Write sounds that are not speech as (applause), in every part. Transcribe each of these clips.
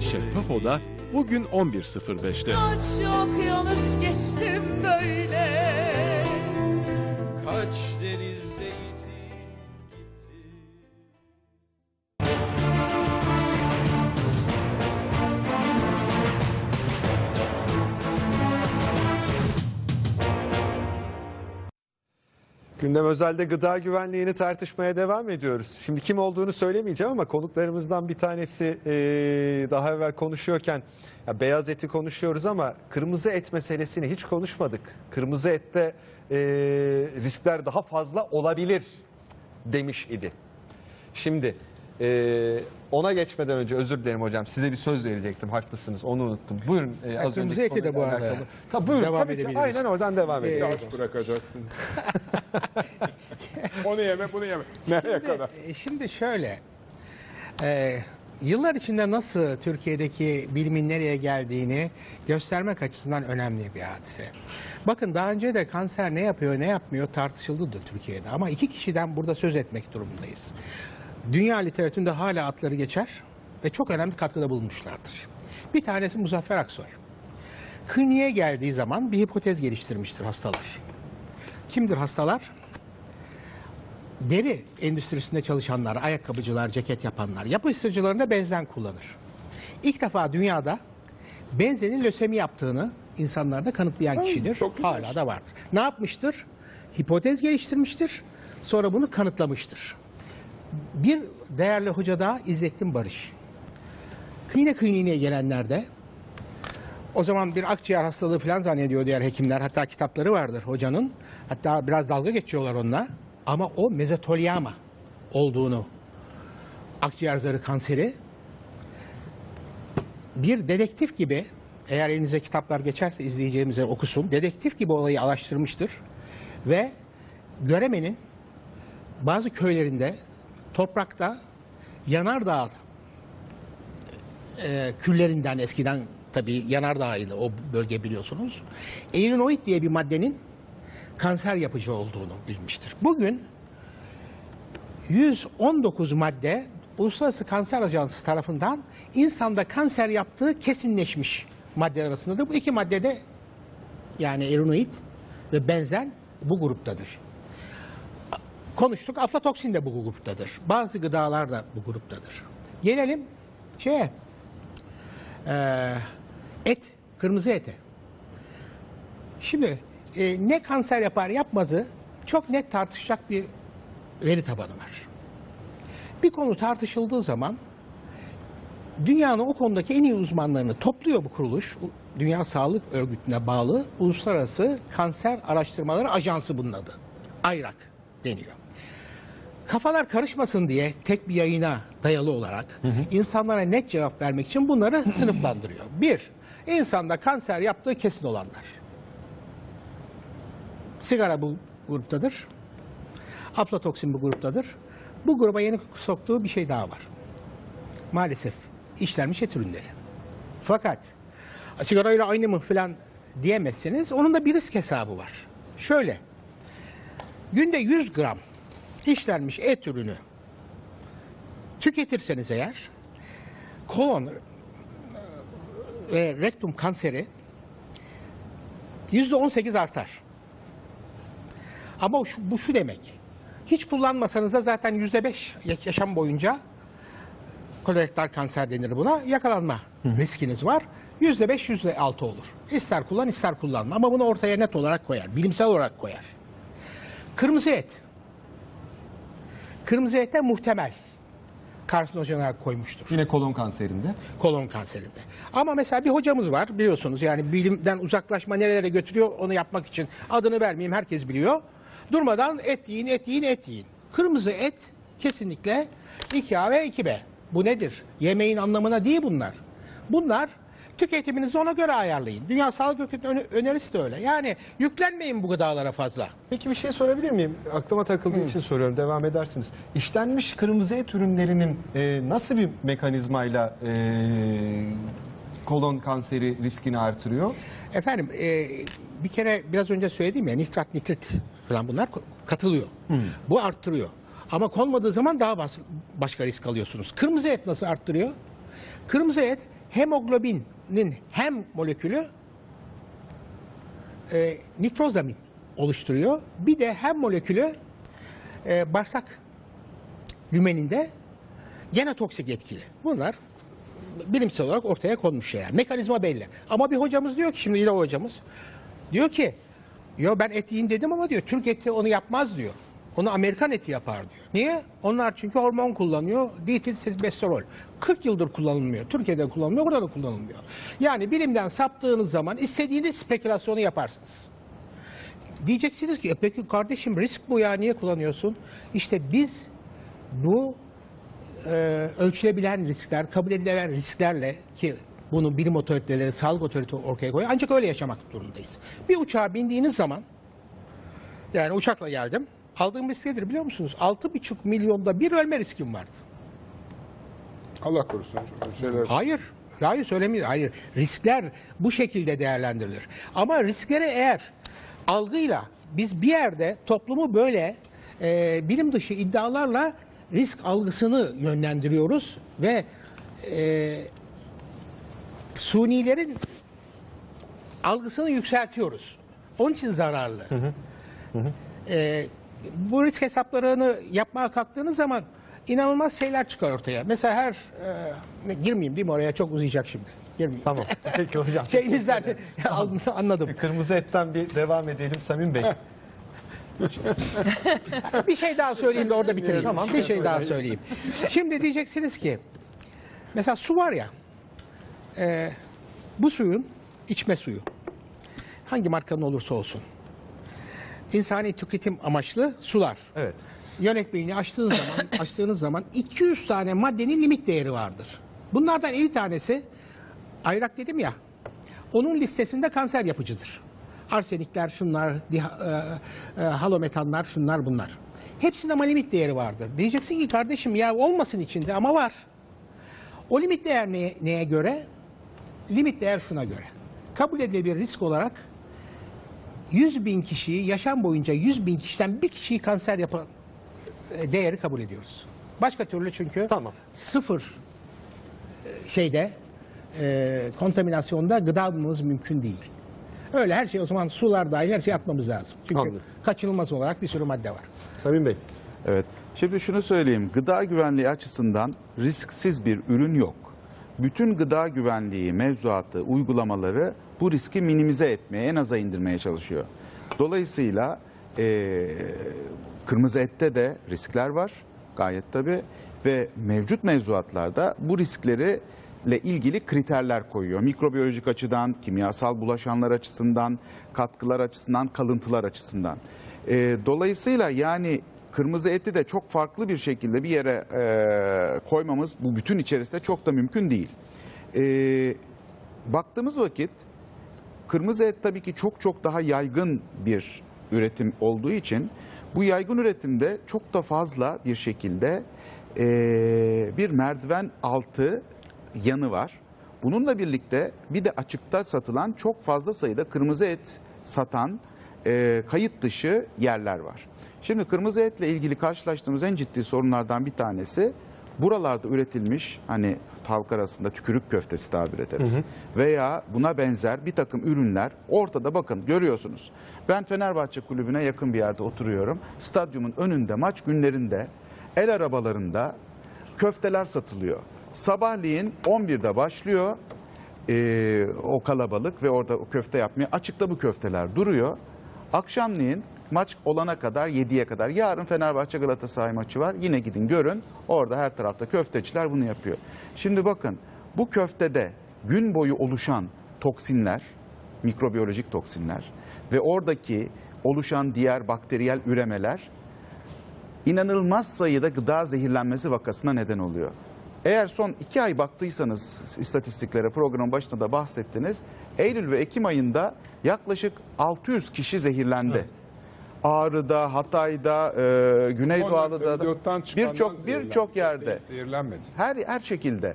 Şeffaf Oda bugün 11.05'te. Kaç okyanus geçtim böyle Kaç Gündem özelde gıda güvenliğini tartışmaya devam ediyoruz. Şimdi kim olduğunu söylemeyeceğim ama konuklarımızdan bir tanesi eee, daha evvel konuşuyorken ya beyaz eti konuşuyoruz ama kırmızı et meselesini hiç konuşmadık. Kırmızı ette eee, riskler daha fazla olabilir demiş idi. Şimdi eee, ona geçmeden önce özür dilerim hocam size bir söz verecektim haklısınız onu unuttum. Buyurun. eee, az kırmızı eti de bu arada alakalı. Tabii, buyurun, devam tabii ki. Aynen oradan devam edelim. Ee, bırakacaksın. (laughs) Onu yeme, bunu yeme. Nereye kadar? E, Şimdi şöyle, e, yıllar içinde nasıl Türkiye'deki bilimin nereye geldiğini göstermek açısından önemli bir hadise. Bakın daha önce de kanser ne yapıyor ne yapmıyor tartışıldı da Türkiye'de ama iki kişiden burada söz etmek durumundayız. Dünya literatüründe hala adları geçer ve çok önemli katkıda bulunmuşlardır. Bir tanesi Muzaffer Aksoy. Kliniğe geldiği zaman bir hipotez geliştirmiştir hastalar. Kimdir hastalar? deri endüstrisinde çalışanlar, ayakkabıcılar, ceket yapanlar, yapıştırıcılarında benzen kullanır. İlk defa dünyada benzenin lösemi yaptığını insanlarda kanıtlayan kişidir. çok. Hala da vardır. Ne yapmıştır? Hipotez geliştirmiştir. Sonra bunu kanıtlamıştır. Bir değerli hoca daha İzzettin Barış. Yine kliniğine gelenlerde o zaman bir akciğer hastalığı falan zannediyor diğer hekimler. Hatta kitapları vardır hocanın. Hatta biraz dalga geçiyorlar onunla. Ama o mezotelioma olduğunu, akciğer zarı kanseri bir dedektif gibi eğer elinize kitaplar geçerse izleyeceğimize okusun. Dedektif gibi olayı araştırmıştır. Ve Göreme'nin bazı köylerinde toprakta yanardağ e, küllerinden eskiden tabii yanardağıydı o bölge biliyorsunuz. Eirinoid diye bir maddenin kanser yapıcı olduğunu bilmiştir. Bugün 119 madde Uluslararası Kanser Ajansı tarafından insanda kanser yaptığı kesinleşmiş maddeler arasındadır. Bu iki madde de yani erinoid ve benzen bu gruptadır. Konuştuk aflatoksin de bu gruptadır. Bazı gıdalar da bu gruptadır. Gelelim şeye eee, et, kırmızı ete. Şimdi e, ne kanser yapar yapmazı çok net tartışacak bir veri tabanı var. Bir konu tartışıldığı zaman dünyanın o konudaki en iyi uzmanlarını topluyor bu kuruluş. Dünya Sağlık Örgütü'ne bağlı Uluslararası Kanser Araştırmaları Ajansı bunun adı. AYRAK deniyor. Kafalar karışmasın diye tek bir yayına dayalı olarak insanlara net cevap vermek için bunları sınıflandırıyor. Bir, insanda kanser yaptığı kesin olanlar. Sigara bu gruptadır. Aflatoksin bu gruptadır. Bu gruba yeni soktuğu bir şey daha var. Maalesef işlenmiş et ürünleri. Fakat sigarayla aynı mı falan diyemezsiniz. Onun da bir risk hesabı var. Şöyle. Günde 100 gram işlenmiş et ürünü tüketirseniz eğer kolon e, ve rektum kanseri %18 artar. Ama şu, bu şu demek. Hiç kullanmasanız da zaten yüzde beş yaşam boyunca kolorektal kanser denir buna. Yakalanma riskiniz var. Yüzde beş, yüzde altı olur. İster kullan ister kullanma. Ama bunu ortaya net olarak koyar. Bilimsel olarak koyar. Kırmızı et. Kırmızı ete muhtemel karsinojen olarak koymuştur Yine kolon kanserinde. kolon kanserinde. Ama mesela bir hocamız var biliyorsunuz yani bilimden uzaklaşma nerelere götürüyor onu yapmak için adını vermeyeyim herkes biliyor. Durmadan et yiyin, et yiyin, et yiyin. Kırmızı et kesinlikle 2A ve 2B. Bu nedir? Yemeğin anlamına değil bunlar. Bunlar tüketiminizi ona göre ayarlayın. Dünya Sağlık Örgütü'nün öne- önerisi de öyle. Yani yüklenmeyin bu gıdalara fazla. Peki bir şey sorabilir miyim? Aklıma takıldığı için soruyorum. Devam edersiniz. İşlenmiş kırmızı et ürünlerinin e, nasıl bir mekanizmayla e, kolon kanseri riskini artırıyor? Efendim e, bir kere biraz önce söyledim ya nitrat nitrit falan bunlar katılıyor. Bu arttırıyor. Ama konmadığı zaman daha bas- başka risk alıyorsunuz. Kırmızı et nasıl arttırıyor? Kırmızı et hemoglobinin hem molekülü e, nitrozamin oluşturuyor. Bir de hem molekülü e, bağırsak lümeninde genotoksik etkili. Bunlar bilimsel olarak ortaya konmuş şeyler. Mekanizma belli. Ama bir hocamız diyor ki şimdi yine hocamız diyor ki yo ben et yiyeyim dedim ama diyor Türk eti onu yapmaz diyor. Onu Amerikan eti yapar diyor. Niye? Onlar çünkü hormon kullanıyor. Dietilesterol. 40 yıldır kullanılmıyor. Türkiye'de kullanılmıyor, orada da kullanılmıyor. Yani bilimden saptığınız zaman istediğiniz spekülasyonu yaparsınız. Diyeceksiniz ki e peki kardeşim risk bu ya niye kullanıyorsun? İşte biz bu e, ölçülebilen riskler, kabul edilen risklerle ki bunu bilim otoriteleri, sağlık otoriteleri ortaya koyuyor. Ancak öyle yaşamak durumundayız. Bir uçağa bindiğiniz zaman, yani uçakla geldim, aldığım risk nedir biliyor musunuz? 6,5 milyonda bir ölme riskim vardı. Allah korusun. Şeyler. Hayır. Hayır söylemiyor. Hayır. Riskler bu şekilde değerlendirilir. Ama risklere eğer algıyla biz bir yerde toplumu böyle e, bilim dışı iddialarla risk algısını yönlendiriyoruz ve e, sunilerin algısını yükseltiyoruz. Onun için zararlı. E, bu risk hesaplarını yapmaya kalktığınız zaman inanılmaz şeyler çıkar ortaya. Mesela her e, girmeyeyim değil mi oraya çok uzayacak şimdi. Girmeyeyim. Tamam. (laughs) Peki hocam. Şeyinizden (laughs) anladım. Kırmızı etten bir devam edelim Samim Bey. (laughs) Bir şey daha söyleyeyim de orada bitireyim. Tamam, bir şey daha söyleyeyim. Şimdi diyeceksiniz ki mesela su var ya e, bu suyun içme suyu hangi markanın olursa olsun insani tüketim amaçlı sular. Evet. Yönetmeliğini açtığınız zaman (coughs) açtığınız zaman 200 tane maddenin limit değeri vardır. Bunlardan 50 tanesi ayrak dedim ya. Onun listesinde kanser yapıcıdır. Arsenikler, şunlar, diha- e, e, halometanlar, şunlar bunlar. Hepsinin ama limit değeri vardır. Diyeceksin ki kardeşim ya olmasın içinde ama var. O limit değer neye, neye göre? Limit değer şuna göre. Kabul edilebilir risk olarak 100 bin kişiyi yaşam boyunca 100 bin kişiden bir kişiyi kanser yapan e, değeri kabul ediyoruz. Başka türlü çünkü Tamam. sıfır e, şeyde e, kontaminasyonda gıda almamız mümkün değil. Öyle her şey o zaman sular dahil her şey atmamız lazım. Çünkü Anladım. kaçınılmaz olarak bir sürü madde var. Samim Bey. Evet. Şimdi şunu söyleyeyim. Gıda güvenliği açısından risksiz bir ürün yok. Bütün gıda güvenliği mevzuatı, uygulamaları bu riski minimize etmeye, en aza indirmeye çalışıyor. Dolayısıyla eee, kırmızı ette de riskler var gayet tabii ve mevcut mevzuatlarda bu riskleri ile ilgili kriterler koyuyor. Mikrobiyolojik açıdan, kimyasal bulaşanlar açısından, katkılar açısından, kalıntılar açısından. Ee, dolayısıyla yani kırmızı eti de çok farklı bir şekilde bir yere e, koymamız bu bütün içerisinde çok da mümkün değil. Ee, baktığımız vakit kırmızı et tabii ki çok çok daha yaygın bir üretim olduğu için bu yaygın üretimde çok da fazla bir şekilde eee, bir merdiven altı yanı var. Bununla birlikte bir de açıkta satılan çok fazla sayıda kırmızı et satan eee, kayıt dışı yerler var. Şimdi kırmızı etle ilgili karşılaştığımız en ciddi sorunlardan bir tanesi buralarda üretilmiş hani halk arasında tükürük köftesi tabir ederiz. Veya buna benzer bir takım ürünler ortada bakın görüyorsunuz. Ben Fenerbahçe kulübüne yakın bir yerde oturuyorum. Stadyumun önünde maç günlerinde el arabalarında köfteler satılıyor. Sabahleyin 11'de başlıyor ee, o kalabalık ve orada o köfte yapmaya. Açıkta bu köfteler duruyor. Akşamleyin maç olana kadar 7'ye kadar yarın Fenerbahçe Galatasaray maçı var. Yine gidin görün. Orada her tarafta köfteciler bunu yapıyor. Şimdi bakın bu köftede gün boyu oluşan toksinler, mikrobiyolojik toksinler ve oradaki oluşan diğer bakteriyel üremeler inanılmaz sayıda gıda zehirlenmesi vakasına neden oluyor. Eğer son iki ay baktıysanız istatistiklere programın başında da bahsettiniz. Eylül ve Ekim ayında yaklaşık 600 kişi zehirlendi. Ağrı'da, Hatay'da, e, Güneydoğu'da çıkandan birçok birçok yerde Zehirlenmedi. her her şekilde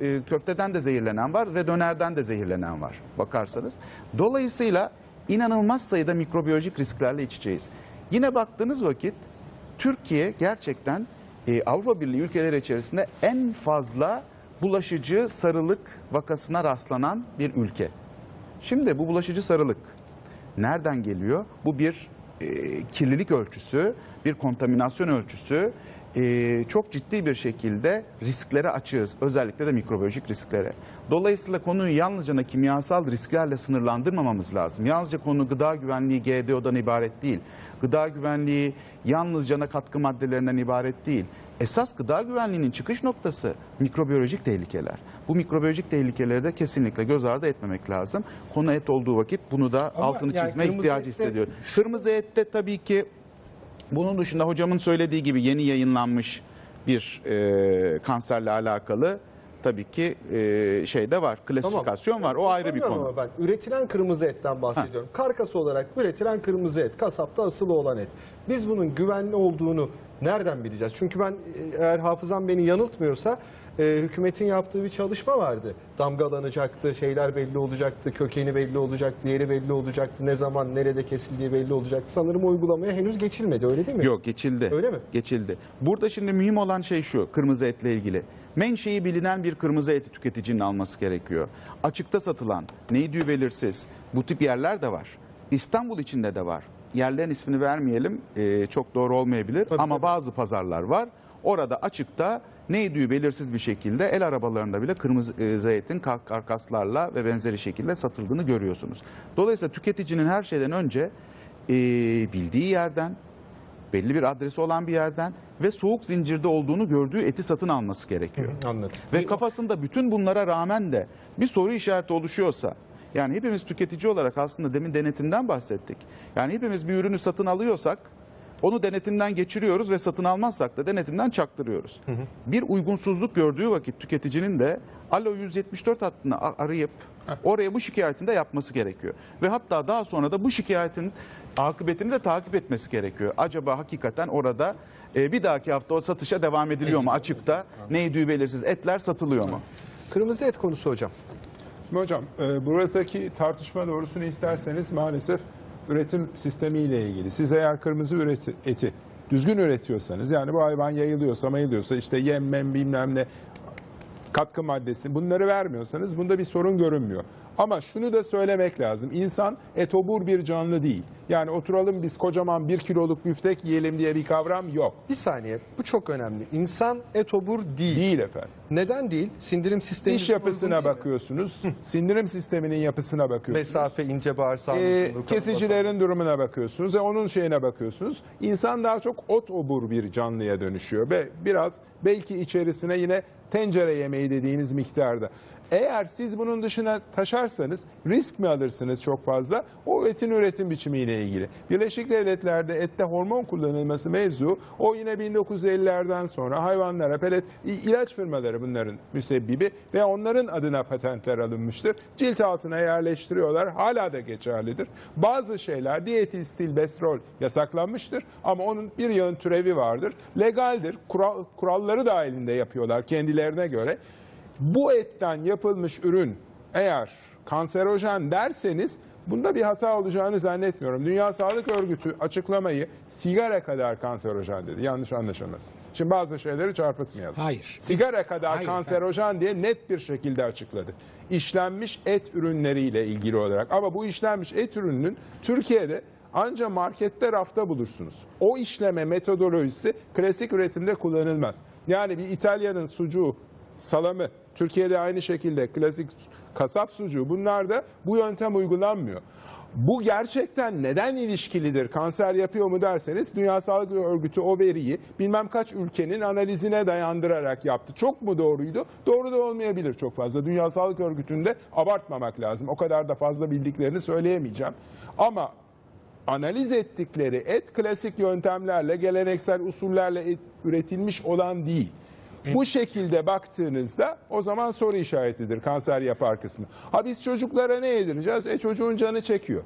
e, köfteden de zehirlenen var ve dönerden de zehirlenen var bakarsanız. Dolayısıyla inanılmaz sayıda mikrobiyolojik risklerle iç içeyiz. Yine baktığınız vakit Türkiye gerçekten e, Avrupa Birliği ülkeleri içerisinde en fazla bulaşıcı sarılık vakasına rastlanan bir ülke. Şimdi bu bulaşıcı sarılık nereden geliyor? Bu bir e, kirlilik ölçüsü, bir kontaminasyon ölçüsü. E, çok ciddi bir şekilde risklere açığız. Özellikle de mikrobiyolojik risklere. Dolayısıyla konuyu yalnızca kimyasal risklerle sınırlandırmamamız lazım. Yalnızca konu gıda güvenliği GDO'dan ibaret değil. Gıda güvenliği yalnızca katkı maddelerinden ibaret değil. Esas gıda güvenliğinin çıkış noktası mikrobiyolojik tehlikeler. Bu mikrobiyolojik tehlikeleri de kesinlikle göz ardı etmemek lazım. Konu et olduğu vakit bunu da Ama altını yani çizme ihtiyacı ette- hissediyor. Kırmızı ette tabii ki bunun dışında hocamın söylediği gibi yeni yayınlanmış bir e, kanserle alakalı tabii ki e, şey de var, klasifikasyon var. O ayrı bir konu. Ama ben üretilen kırmızı etten bahsediyorum. Karkas olarak üretilen kırmızı et, kasapta asılı olan et. Biz bunun güvenli olduğunu nereden bileceğiz? Çünkü ben e, eğer hafızam beni yanıltmıyorsa e, hükümetin yaptığı bir çalışma vardı. Damgalanacaktı, şeyler belli olacaktı, kökeni belli olacaktı, yeri belli olacaktı, ne zaman, nerede kesildiği belli olacaktı. Sanırım uygulamaya henüz geçilmedi öyle değil mi? Yok geçildi. Öyle mi? Geçildi. Burada şimdi mühim olan şey şu kırmızı etle ilgili. Menşei bilinen bir kırmızı eti tüketicinin alması gerekiyor. Açıkta satılan, neydi belirsiz bu tip yerler de var. İstanbul içinde de var. Yerlerin ismini vermeyelim ee, çok doğru olmayabilir Tabii, ama tabii. bazı pazarlar var. Orada açıkta neydi belirsiz bir şekilde el arabalarında bile kırmızı e, kar- karkaslarla ve benzeri şekilde satıldığını görüyorsunuz. Dolayısıyla tüketicinin her şeyden önce e, bildiği yerden belli bir adresi olan bir yerden ve soğuk zincirde olduğunu gördüğü eti satın alması gerekiyor. Anladım. Ve kafasında bütün bunlara rağmen de bir soru işareti oluşuyorsa yani hepimiz tüketici olarak aslında demin denetimden bahsettik. Yani hepimiz bir ürünü satın alıyorsak onu denetimden geçiriyoruz ve satın almazsak da denetimden çaktırıyoruz. Bir uygunsuzluk gördüğü vakit tüketicinin de Alo 174 hattını arayıp oraya bu şikayetini de yapması gerekiyor. Ve hatta daha sonra da bu şikayetin akıbetini de takip etmesi gerekiyor. Acaba hakikaten orada e, bir dahaki hafta o satışa devam ediliyor mu açıkta? Neydi belirsiz etler satılıyor mu? Kırmızı et konusu hocam. Şimdi hocam e, buradaki tartışma doğrusunu isterseniz maalesef üretim sistemiyle ilgili. Siz eğer kırmızı üreti, eti düzgün üretiyorsanız yani bu hayvan yayılıyorsa mayılıyorsa işte yem mem bilmem ne katkı maddesi bunları vermiyorsanız bunda bir sorun görünmüyor. Ama şunu da söylemek lazım. İnsan etobur bir canlı değil. Yani oturalım biz kocaman bir kiloluk büftek yiyelim diye bir kavram yok. Bir saniye bu çok önemli. İnsan etobur değil. Değil efendim. Neden değil? Sindirim sistemi Diş yapısına bakıyorsunuz. (laughs) sindirim sisteminin yapısına bakıyorsunuz. Mesafe ince bağırsağın Ee, kesicilerin durumuna bakıyorsunuz ve onun şeyine bakıyorsunuz. İnsan daha çok ot obur bir canlıya dönüşüyor ve biraz belki içerisine yine tencere yemeği dediğimiz miktarda. Eğer siz bunun dışına taşarsanız risk mi alırsınız çok fazla? O etin üretim biçimiyle ilgili. Birleşik Devletler'de ette hormon kullanılması mevzu o yine 1950'lerden sonra hayvanlara pelet ilaç firmaları bunların müsebbibi ve onların adına patentler alınmıştır. Cilt altına yerleştiriyorlar. Hala da geçerlidir. Bazı şeyler dietilstilbestrol yasaklanmıştır ama onun bir yığın türevi vardır. Legaldir. Kural, kuralları dahilinde yapıyorlar kendilerine göre. Bu etten yapılmış ürün eğer kanserojen derseniz bunda bir hata olacağını zannetmiyorum. Dünya Sağlık Örgütü açıklamayı sigara kadar kanserojen dedi. Yanlış anlaşılmasın. Şimdi bazı şeyleri çarpıtmayalım. Hayır. Sigara kadar Hayır, kanserojen diye net bir şekilde açıkladı. İşlenmiş et ürünleriyle ilgili olarak. Ama bu işlenmiş et ürününün Türkiye'de ancak markette rafta bulursunuz. O işleme metodolojisi klasik üretimde kullanılmaz. Yani bir İtalya'nın sucuğu, salamı, Türkiye'de aynı şekilde klasik kasap sucuğu bunlar da bu yöntem uygulanmıyor. Bu gerçekten neden ilişkilidir, kanser yapıyor mu derseniz Dünya Sağlık Örgütü o veriyi bilmem kaç ülkenin analizine dayandırarak yaptı. Çok mu doğruydu? Doğru da olmayabilir çok fazla. Dünya Sağlık Örgütü'nde abartmamak lazım. O kadar da fazla bildiklerini söyleyemeyeceğim. Ama analiz ettikleri et klasik yöntemlerle, geleneksel usullerle et- üretilmiş olan değil. Bu şekilde baktığınızda o zaman soru işaretidir kanser yapar kısmı. Ha biz çocuklara ne yedireceğiz? E çocuğun canı çekiyor.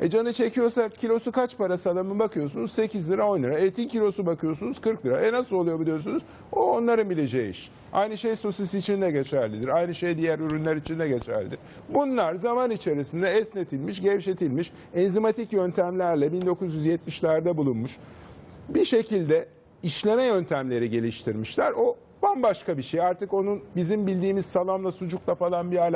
E canı çekiyorsa kilosu kaç para salamın bakıyorsunuz 8 lira 10 lira. Etin kilosu bakıyorsunuz 40 lira. E nasıl oluyor biliyorsunuz? O onların bileceği iş. Aynı şey sosis için de geçerlidir. Aynı şey diğer ürünler için de geçerlidir. Bunlar zaman içerisinde esnetilmiş, gevşetilmiş enzimatik yöntemlerle 1970'lerde bulunmuş bir şekilde işleme yöntemleri geliştirmişler. O bambaşka bir şey. Artık onun bizim bildiğimiz salamla sucukla falan bir alakası